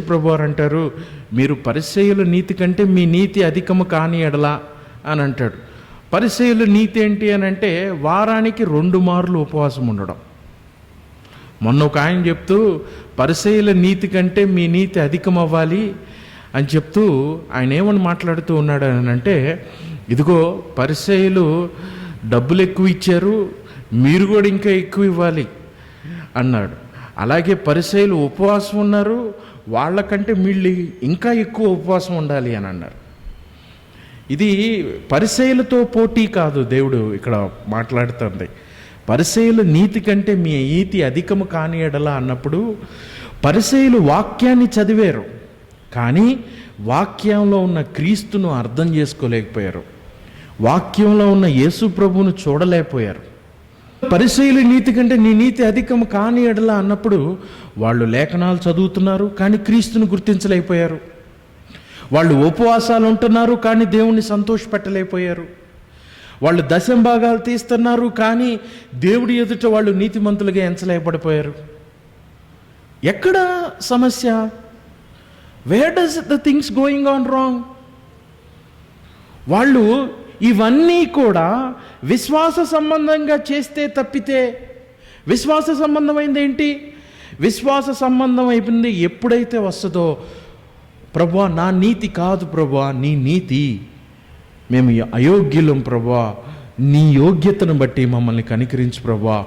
ప్రభు అంటారు మీరు పరిచయుల నీతి కంటే మీ నీతి అధికము కాని ఎడలా అని అంటాడు పరిచయుల నీతి ఏంటి అని అంటే వారానికి రెండు మార్లు ఉపవాసం ఉండడం. మొన్న ఒక ఆయన చెప్తూ పరిచయుల నీతి కంటే మీ నీతి అధికం అవ్వాలి అని చెప్తూ ఆయన ఏమని మాట్లాడుతూ ఉన్నాడు అని అంటే ఇదిగో పరిచయులు డబ్బులు ఎక్కువ ఇచ్చారు మీరు కూడా ఇంకా ఎక్కువ ఇవ్వాలి అన్నాడు. అలాగే పరిచయులు ఉపవాసం ఉన్నారు వాళ్ళకంటే వీళ్ళు ఇంకా ఎక్కువ ఉపవాసం ఉండాలి అని అన్నారు. ఇది పరిచయులతో పోటీ కాదు దేవుడు ఇక్కడ మాట్లాడుతుంది. పరిచయుల నీతి కంటే మీ ఈతి అధికము కాని ఎడలా అన్నప్పుడు పరిశైలు వాక్యాన్ని చదివారు కానీ వాక్యంలో ఉన్న క్రీస్తును అర్థం చేసుకోలేకపోయారు. వాక్యంలో ఉన్న యేసు ప్రభువును చూడలేకపోయారు. పరిశైలు నీతి కంటే నీ నీతి అధికం కాని ఎడలా అన్నప్పుడు వాళ్ళు లేఖనాలు చదువుతున్నారు కానీ క్రీస్తుని గుర్తించలేకపోయారు. వాళ్ళు ఉపవాసాలు ఉంటున్నారు కానీ దేవుణ్ణి సంతోషపెట్టలేకపోయారు. వాళ్ళు దశంభాగాలు తీస్తున్నారు కానీ దేవుడి ఎదుట వాళ్ళు నీతిమంతులుగా ఎంచలేకపడిపోయారు ఎక్కడ సమస్య? Where does the things going on wrong వాళ్ళు ఇవన్నీ కూడా విశ్వాస సంబంధంగా చేస్తే తప్పితే విశ్వాస సంబంధమైంది ఏంటి? విశ్వాస సంబంధం అయిపోయింది ఎప్పుడైతే వస్తుందో ప్రభా నా నీతి కాదు ప్రభా నీ నీతి. మేము అయోగ్యులం ప్రభా నీ యోగ్యతను బట్టి మమ్మల్ని కనికరించు ప్రభా.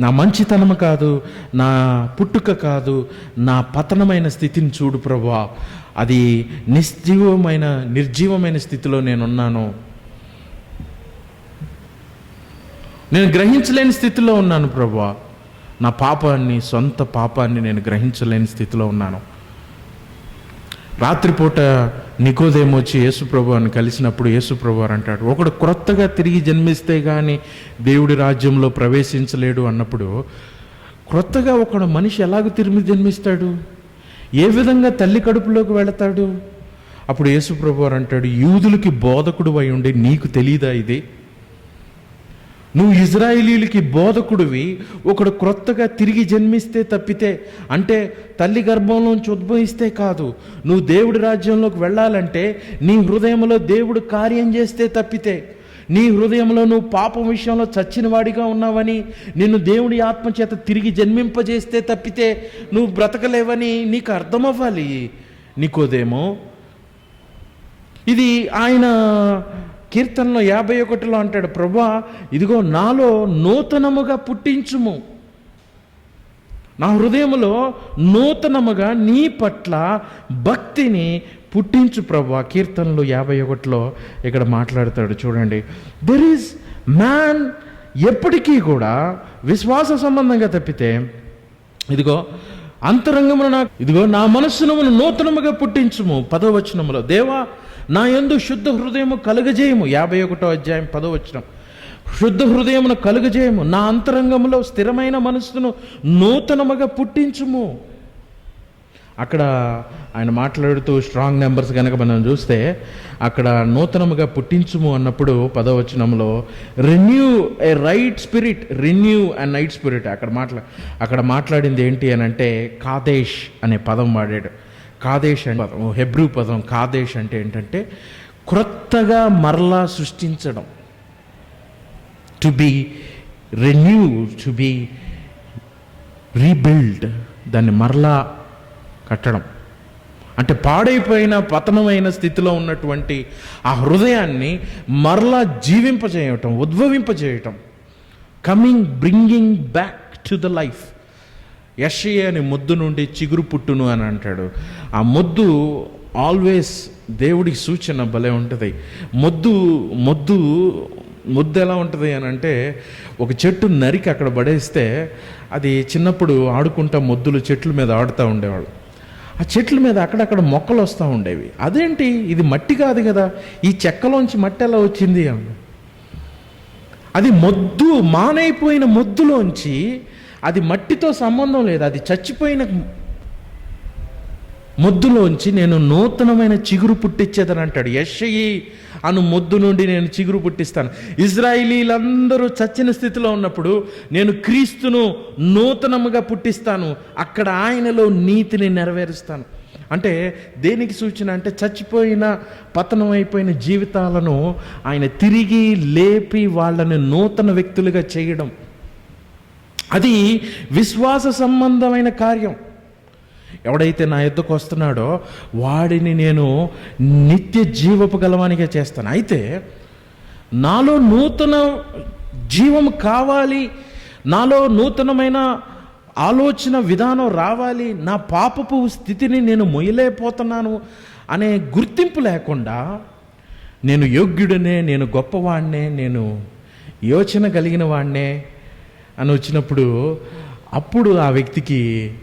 నా మంచితనము కాదు నా పుట్టుక కాదు నా పతనమైన స్థితిని చూడు ప్రభా. అది నిస్జీవమైన నిర్జీవమైన స్థితిలో నేనున్నాను. నేను గ్రహించలేని స్థితిలో ఉన్నాను ప్రభా. నా పాపాన్ని సొంత పాపాన్ని నేను గ్రహించలేని స్థితిలో ఉన్నాను. రాత్రిపూట నికోదేమో వచ్చి యేసుప్రభు కలిసినప్పుడు యేసుప్రభు అంటాడు ఒకడు క్రొత్తగా తిరిగి జన్మిస్తే కానీ దేవుడి రాజ్యంలో ప్రవేశించలేడు అన్నప్పుడు క్రొత్తగా ఒకడు మనిషి ఎలాగ తిరిగి జన్మిస్తాడు? ఏ విధంగా తల్లి కడుపులోకి వెళతాడు? అప్పుడు యేసుప్రభు అంటాడు యూదులకి బోధకుడు అయి ఉండి నీకు తెలీదా ఇది? నువ్వు ఇజ్రాయిలీలకి బోధకుడివి ఒకడు క్రొత్తగా తిరిగి జన్మిస్తే తప్పితే అంటే తల్లి గర్భంలోంచి ఉద్భవిస్తే కాదు. నువ్వు దేవుడి రాజ్యంలోకి వెళ్ళాలంటే నీ హృదయంలో దేవుడు కార్యం చేస్తే తప్పితే నీ హృదయంలో నువ్వు పాపం విషయంలో చచ్చిన వాడిగా ఉన్నావని నిన్ను దేవుడి ఆత్మ చేత తిరిగి జన్మింపజేస్తే తప్పితే నువ్వు బ్రతకలేవని నీకు అర్థమవ్వాలి. నీకోదేమో ఇది ఆయన కీర్తనలో యాభై ఒకటిలో అంటాడు ప్రభా ఇదిగో నాలో నూతనముగా పుట్టించుము. నా హృదయములో నూతనముగా నీ పట్ల భక్తిని పుట్టించు ప్రభా. కీర్తనలు యాభై ఒకటిలో ఇక్కడ మాట్లాడతాడు చూడండి. దెర్ ఈజ్ మ్యాన్ ఎప్పటికీ కూడా విశ్వాస సంబంధంగా తప్పితే ఇదిగో అంతరంగమున నాకు ఇదిగో నా మనస్సును నూతనముగా పుట్టించుము. పదవచనములో దేవా నా యందు శుద్ధ హృదయము కలుగజేయము. యాభై ఒకటో అధ్యాయం పదవచనం శుద్ధ హృదయమును కలుగజేయము. నా అంతరంగంలో స్థిరమైన మనస్సును నూతనముగా పుట్టించుము. అక్కడ ఆయన మాట్లాడుతూ స్ట్రాంగ్ నెంబర్స్ కనుక మనం చూస్తే అక్కడ నూతనముగా పుట్టించుము అన్నప్పుడు పదవచనంలో renew a right spirit renew and night spirit అక్కడ మాట్లా అక్కడ మాట్లాడింది ఏంటి అని అంటే కాదేశ్ అనే పదం వాడాడు. కాదేశ్ అంటే పదం హెబ్రూ పదం కాదేశ్ అంటే ఏంటంటే క్రొత్తగా మరలా సృష్టించడం. To be renew to be rebuild దాన్ని మరలా కట్టడం. అంటే పాడైపోయిన పతనమైన స్థితిలో ఉన్నటువంటి ఆ హృదయాన్ని మరలా జీవింపజేయటం ఉద్భవింపజేయటం. Coming bringing back to the life Yashi అని మొద్దు నుండి చిగురు పుట్టును అని అంటాడు. ఆ మొద్దు ఆల్వేస్ దేవుడికి సూచన భలే ఉంటుంది. మొద్దు మొద్దు ముద్దు ఎలా ఉంటుంది అని అంటే ఒక చెట్టు నరికి అక్కడ పడేస్తే అది చిన్నప్పుడు ఆడుకుంటా మొద్దులు చెట్ల మీద ఆడుతూ ఉండేవాళ్ళు. ఆ చెట్ల మీద అక్కడక్కడ మొక్కలు వస్తూ ఉండేవి. అదేంటి? ఇది మట్టి కాదు కదా. ఈ చెక్కలోంచి మట్టి ఎలా వచ్చింది అని. అది మొద్దు మానైపోయిన మొద్దులోంచి అది మట్టితో సంబంధం లేదు. అది చచ్చిపోయిన మొద్దులోంచి నేను నూతనమైన చిగురు పుట్టించేదని అంటాడు. యషయి అను మొద్దు నుండి నేను చిగురు పుట్టిస్తాను. ఇజ్రాయిలీలందరూ చచ్చిన స్థితిలో ఉన్నప్పుడు నేను క్రీస్తును నూతనముగా పుట్టిస్తాను. అక్కడ ఆయనలో నీతిని నెరవేరుస్తాను. అంటే దేనికి సూచన అంటే చచ్చిపోయిన పతనం అయిపోయిన జీవితాలను ఆయన తిరిగి లేపి వాళ్ళని నూతన వ్యక్తులుగా చేయడం. అది విశ్వాస సంబంధమైన కార్యం. ఎవడైతే నా ఎద్దుకు వస్తున్నాడో వాడిని నేను నిత్య జీవపు గలవానిగా చేస్తాను. అయితే నాలో నూతన జీవం కావాలి నాలో నూతనమైన ఆలోచన విధానం రావాలి నా పాపపు స్థితిని నేను మొయ్యలేకపోతున్నాను అనే గుర్తింపు లేకుండా నేను యోగ్యుడనే నేను గొప్పవాడినే నేను యోచన కలిగిన వాడినే అని వచ్చినప్పుడు అప్పుడు ఆ వ్యక్తికి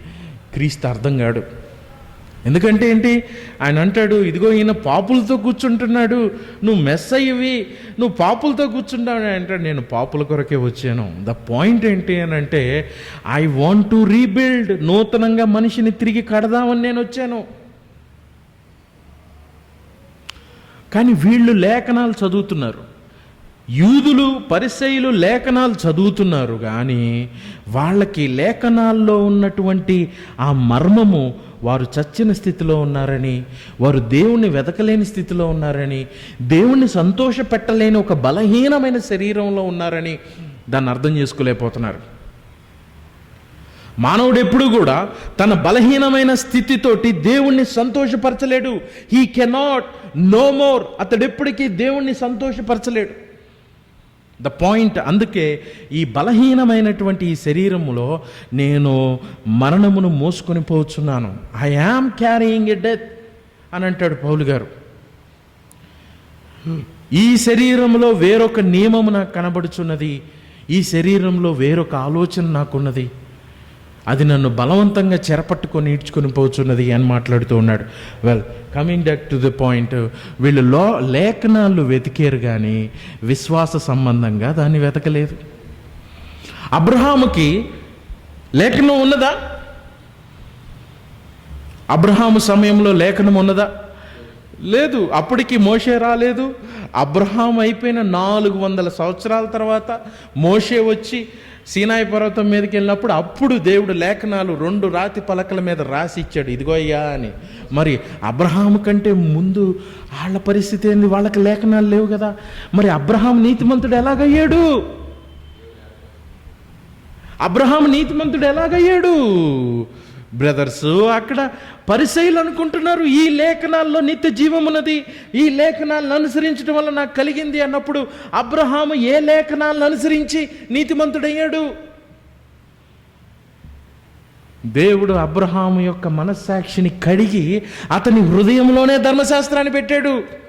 క్రీస్తు అర్థం కాడు. ఎందుకంటే ఏంటి? ఆయన అంటాడు ఇదిగో ఈయన పాపులతో కూర్చుంటున్నాడు నువ్వు మెస్ అయ్యివి నువ్వు పాపులతో కూర్చుంటావు. అంటాడు నేను పాపుల కొరకే వచ్చాను. ద పాయింట్ ఏంటి అని అంటే ఐ వాంట్ టు రీబిల్డ్ నూతనంగా మనిషిని తిరిగి కడదామని నేను వచ్చాను. కానీ వీళ్ళు లేఖనాలు చదువుతున్నారు. యూదులు పరిసయులు లేఖనాలు చదువుతున్నారు కానీ వాళ్ళకి లేఖనాల్లో ఉన్నటువంటి ఆ మర్మము వారు చచ్చిన స్థితిలో ఉన్నారని వారు దేవుణ్ణి వెతకలేని స్థితిలో ఉన్నారని దేవుణ్ణి సంతోష పెట్టలేని ఒక బలహీనమైన శరీరంలో ఉన్నారని దాన్ని అర్థం చేసుకోలేకపోతున్నారు. మానవుడు ఎప్పుడు కూడా తన బలహీనమైన స్థితితోటి దేవుణ్ణి సంతోషపరచలేడు. హీ కెనాట్ నో మోర్ అతడెప్పటికీ దేవుణ్ణి సంతోషపరచలేడు. ద పాయింట్ అందుకే ఈ బలహీనమైనటువంటి ఈ శరీరములో నేను మరణమును మోసుకొని పోతున్నాను I am carrying a death అని అంటాడు పౌలు గారు. ఈ శరీరంలో వేరొక నియమము నాకు కనబడుచున్నది. ఈ శరీరంలో వేరొక ఆలోచన నాకున్నది. అది నన్ను బలవంతంగా చెరపట్టుకొని ఈడ్చుకొని పోచున్నది అని మాట్లాడుతూ ఉన్నాడు. Well coming back to the point వీళ్ళు లో లేఖనాలు వెతికారు కానీ విశ్వాస సంబంధంగా దాన్ని వెతకలేదు. అబ్రహాముకి లేఖనం ఉన్నదా? అబ్రహాము సమయంలో లేఖనం ఉన్నదా? లేదు. అప్పటికి మోషే రాలేదు. అబ్రహాం అయిపోయిన నాలుగు వందల సంవత్సరాల తర్వాత మోషే వచ్చి సీనాయి పర్వతం మీదకి వెళ్ళినప్పుడు అప్పుడు దేవుడు లేఖనాలు రెండు రాతి పలకల మీద రాసి ఇచ్చాడు. ఇదిగో అయ్యా అని. మరి అబ్రహాం కంటే ముందు వాళ్ళ పరిస్థితి ఏంది? వాళ్ళకి లేఖనాలు లేవు కదా. మరి అబ్రహాం నీతిమంతుడు ఎలాగయ్యాడు? అబ్రహాం నీతిమంతుడు ఎలాగయ్యాడు? బ్రదర్స్ అక్కడ పరిశైలు అనుకుంటున్నారు ఈ లేఖనాల్లో నిత్య జీవమున్నది. ఈ లేఖనాలను అనుసరించడం వల్ల నాకు కలిగింది అన్నప్పుడు అబ్రహాము ఏ లేఖనాలను అనుసరించి నీతిమంతుడయ్యాడు? దేవుడు అబ్రహాము యొక్క మనస్సాక్షిని కడిగి అతని హృదయంలోనే ధర్మశాస్త్రాన్ని పెట్టాడు.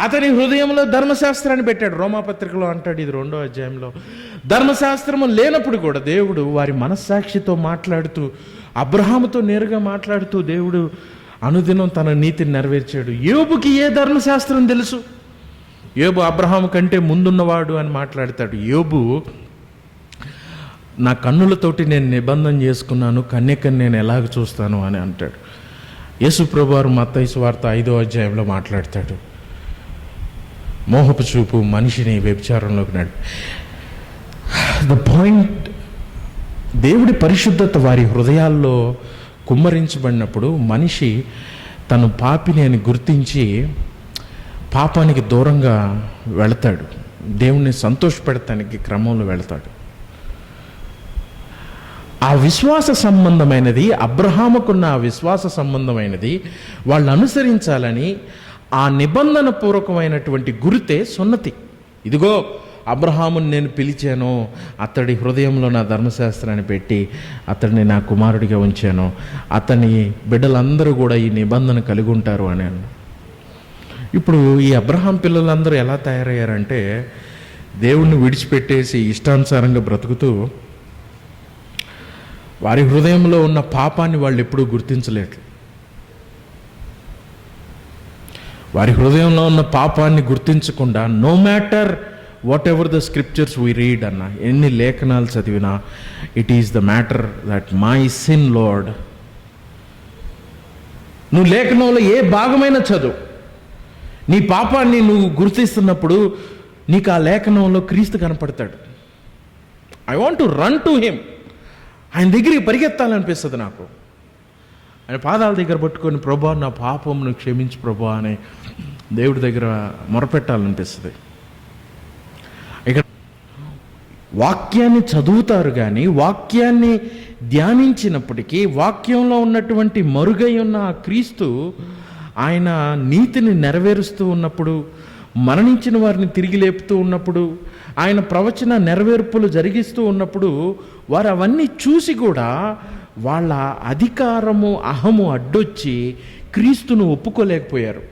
అతని హృదయంలో ధర్మశాస్త్రాన్ని పెట్టాడు. రోమాపత్రికలో అంటాడు ఇది రెండో అధ్యాయంలో. ధర్మశాస్త్రము లేనప్పుడు కూడా దేవుడు వారి మనస్సాక్షితో మాట్లాడుతూ అబ్రహాముతో నేరుగా మాట్లాడుతూ దేవుడు అనుదినం తన నీతిని నెరవేర్చాడు. యోబుకి ఏ ధర్మశాస్త్రం తెలుసు? యోబు అబ్రహాము కంటే ముందున్నవాడు అని మాట్లాడతాడు. యోబు నా కన్నులతోటి నేను నిబంధన చేసుకున్నాను కన్యకని నేను ఎలాగ చూస్తాను అని అంటాడు. యేసు ప్రభువారు మత్తయి వార్త ఐదో అధ్యాయంలో మాట్లాడతాడు. మోహపు చూపు మనిషిని వ్యభిచారంలోకి నడు ద పాయింట్ దేవుడి పరిశుద్ధత వారి హృదయాల్లో కుమ్మరించబడినప్పుడు మనిషి తను పాపిని అని గుర్తించి పాపానికి దూరంగా వెళతాడు. దేవుణ్ణి సంతోషపెడతానికి క్రమంలో వెళతాడు. ఆ విశ్వాస సంబంధమైనది అబ్రహాముకున్న ఆ విశ్వాస సంబంధమైనది వాళ్ళు అనుసరించాలని ఆ నిబంధన పూర్వకమైనటువంటి గురితే సున్నతి. ఇదిగో అబ్రహాముని నేను పిలిచాను అతడి హృదయంలో నా ధర్మశాస్త్రాన్ని పెట్టి అతడిని నా కుమారుడిగా ఉంచాను అతని బిడ్డలందరూ కూడా ఈ నిబంధన కలిగి ఉంటారు అని ఇప్పుడు ఈ అబ్రహాం పిల్లలందరూ ఎలా తయారయ్యారంటే దేవుణ్ణి విడిచిపెట్టేసి ఇష్టానుసారంగా బ్రతుకుతూ వారి హృదయంలో ఉన్న పాపాన్ని వాళ్ళు ఎప్పుడూ గుర్తించలేరు. వారి హృదయంలో ఉన్న పాపాన్ని గుర్తించకుండా no matter whatever the scriptures we read అన్న ఎన్ని లేఖనాలు చదివినా it is the matter that my sin load నువ్వు లేఖనంలో ఏ భాగమైన చదువు. నీ పాపాన్ని నువ్వు గుర్తిస్తున్నప్పుడు నీకు ఆ లేఖనంలో క్రీస్తు కనపడతాడు. I want to run to him ఆయన దగ్గరికి పరిగెత్తాలనిపిస్తుంది నాకు. ఆయన పాదాల దగ్గర పట్టుకొని ప్రభా నా పాపంను క్షమించు ప్రభా అని దేవుడి దగ్గర మొరపెట్టాలనిపిస్తుంది. ఇక్కడ వాక్యాన్ని చదువుతారు కానీ వాక్యాన్ని ధ్యానించినప్పటికీ వాక్యంలో ఉన్నటువంటి మరుగై ఉన్న ఆ క్రీస్తు ఆయన నీతిని నెరవేరుస్తూ ఉన్నప్పుడు మరణించిన వారిని తిరిగి లేపుతూ ఉన్నప్పుడు ఆయన ప్రవచన నెరవేర్పులు జరిగిస్తూ ఉన్నప్పుడు వారు అవన్నీ చూసి కూడా వాళ్ళ అధికారము అహము అడ్డొచ్చి క్రీస్తును ఒప్పుకోలేకపోయారు.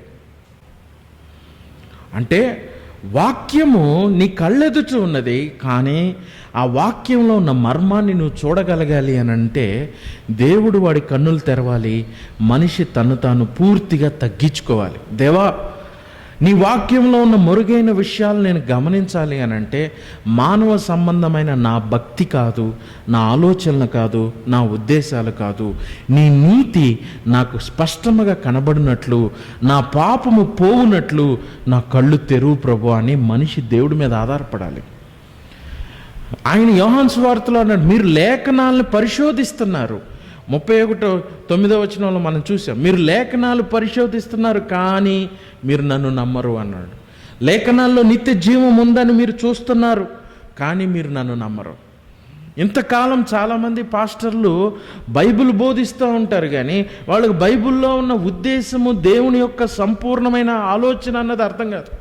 అంటే వాక్యము నీ కళ్ళెదుట ఉన్నది కానీ ఆ వాక్యంలో ఉన్న మర్మాన్ని నువ్వు చూడగలగాలి అని అంటే దేవుడు వాడి కన్నులు తెరవాలి మనిషి తను తాను పూర్తిగా తగ్గించుకోవాలి. దేవా నీ వాక్యంలో ఉన్న మెరుగైన విషయాలు నేను గమనించాలి అని అంటే మానవ సంబంధమైన నా భక్తి కాదు నా ఆలోచనలు కాదు నా ఉద్దేశాలు కాదు. నీ నీతి నాకు స్పష్టంగా కనబడినట్లు నా పాపము పోవునట్లు నా కళ్ళు తెరువు ప్రభు అని మనిషి దేవుడి మీద ఆధారపడాలి. ఆయన యోహాన్ వార్తలో అన్నాడు మీరు లేఖనాలను పరిశోధిస్తున్నారు. ముప్పై ఒకటో తొమ్మిదో వచనంలో మనం చూసాం. మీరు లేఖనాలు పరిశోధిస్తున్నారు కానీ మీరు నన్ను నమ్మరు అన్నాడు. లేఖనాల్లో నిత్య జీవం ఉందని మీరు చూస్తున్నారు కానీ మీరు నన్ను నమ్మరు. ఇంతకాలం చాలామంది పాస్టర్లు బైబిల్ బోధిస్తూ ఉంటారు కానీ వాళ్ళకి బైబిల్లో ఉన్న ఉద్దేశము దేవుని యొక్క సంపూర్ణమైన ఆలోచన అన్నది అర్థం కాదు.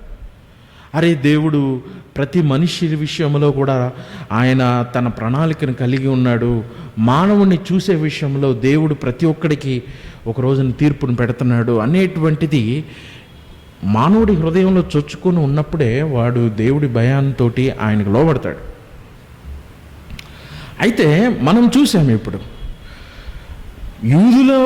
అరే దేవుడు ప్రతి మనిషి విషయంలో కూడా ఆయన తన ప్రణాళికను కలిగి ఉన్నాడు. మానవుణ్ణి చూసే విషయంలో దేవుడు ప్రతి ఒక్కడికి ఒక రోజున తీర్పును పెడుతున్నాడు. అనేటువంటిది మానవుడి హృదయంలో చొచ్చుకొని ఉన్నప్పుడే వాడు దేవుడి భయాంతో ఆయనకు లోబడతాడు. అయితే మనం చూసాము ఇప్పుడు. యూదుల